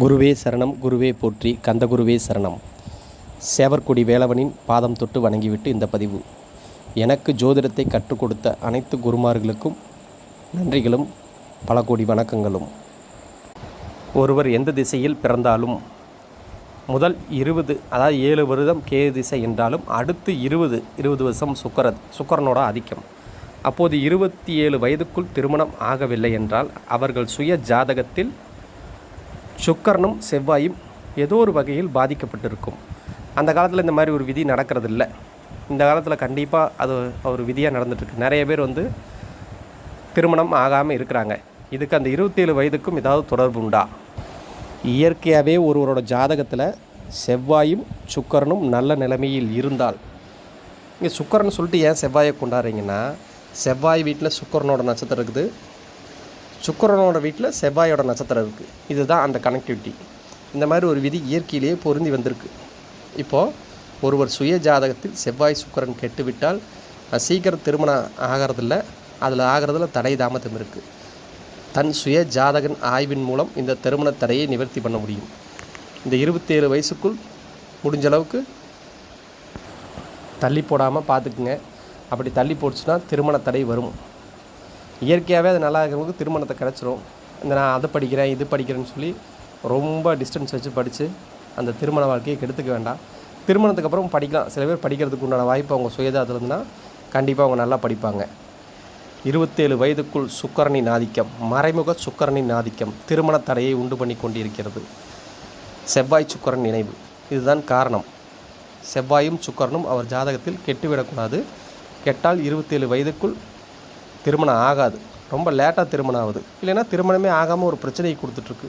குருவே சரணம் குருவே போற்றி கந்தகுருவே சரணம். சேவர்கொடி வேலவனின் பாதம் தொட்டு வணங்கிவிட்டு இந்த பதிவு. எனக்கு ஜோதிடத்தை கற்றுக் கொடுத்த அனைத்து குருமார்களுக்கும் நன்றிகளும் பல கோடி வணக்கங்களும். ஒருவர் எந்த திசையில் பிறந்தாலும் முதல் இருபது அதாவது ஏழு வருடம் கே திசை என்றாலும் அடுத்து இருபது இருபது வருஷம் சுக்கர சுக்கரனோட ஆதிக்கம். அப்போது இருபத்தி ஏழு வயதுக்குள் திருமணம் ஆகவில்லை என்றால் அவர்கள் சுய ஜாதகத்தில் சுக்கரனும் செவ்வாயும் ஏதோ ஒரு வகையில் பாதிக்கப்பட்டிருக்கும். அந்த காலத்தில் இந்த மாதிரி ஒரு விதி நடக்கிறதில்ல. இந்த காலத்தில் கண்டிப்பாக அது ஒரு விதியாக நடந்துட்டுருக்கு. நிறைய பேர் வந்து திருமணம் ஆகாமல் இருக்கிறாங்க. இதுக்கு அந்த இருபத்தேழு வயதுக்கும் ஏதாவது தொடர்பு உண்டா? இயற்கையாகவே ஒருவரோட ஜாதகத்தில் செவ்வாயும் சுக்கரனும் நல்ல நிலைமையில் இருந்தால் இங்கே சுக்கரன் சொல்லிட்டு ஏன் செவ்வாயை கொண்டாடுறீங்கன்னா செவ்வாய் வீட்டில் சுக்கரனோட நட்சத்திரம் இருக்குது. சுக்கரனோட வீட்டில் செவ்வாயோட நட்சத்திரம் இருக்குது இதுதான் அந்த கனெக்டிவிட்டி இந்த மாதிரி ஒரு விதி இயற்கையிலேயே பொருந்தி வந்திருக்கு. இப்போது ஒருவர் சுய ஜாதகத்தில் செவ்வாய் சுக்கரன் கெட்டுவிட்டால் சீக்கிரம் திருமணம் ஆகிறதில்ல. அதில் ஆகிறதுல தடை தாமதம் இருக்குது தன் சுய ஜாதகன் ஆய்வின் மூலம் இந்த திருமண தடையை நிவர்த்தி பண்ண முடியும். இந்த இருபத்தேழு வயசுக்குள் முடிஞ்ச அளவுக்கு தள்ளி போடாமல் பார்த்துக்குங்க அப்படி தள்ளி போச்சுன்னா திருமண தடை வரும். இயற்கையாகவே அது நல்லா இருக்கிறவங்களுக்கு திருமணத்தை கிடச்சிரும். இந்த நான் அதை படிக்கிறேன் இது படிக்கிறேன்னு சொல்லி ரொம்ப டிஸ்டன்ஸ் வச்சு படித்து அந்த திருமண வாழ்க்கையை கெடுத்துக்க வேண்டாம். திருமணத்துக்கு அப்புறம் படிக்கலாம். சில பேர் படிக்கிறதுக்கு உண்டான வாய்ப்பு அவங்க சுயதாத்தில் கண்டிப்பாக அவங்க நல்லா படிப்பாங்க. இருபத்தேழு வயதுக்குள் சுக்கரனின் ஆதிக்கம் மறைமுக சுக்கரனின் ஆதிக்கம் திருமண தடையை உண்டு பண்ணி கொண்டிருக்கிறது. செவ்வாய் சுக்கரன் நினைவு. இதுதான் காரணம். செவ்வாயும் சுக்கரனும் அவர் ஜாதகத்தில் கெட்டுவிடக்கூடாது. கெட்டால் இருபத்தேழு வயதுக்குள் திருமணம் ஆகாது. ரொம்ப லேட்டாக திருமணம் ஆகுது. இல்லைன்னா திருமணமே ஆகாமல் ஒரு பிரச்சனையை கொடுத்துட்ருக்கு.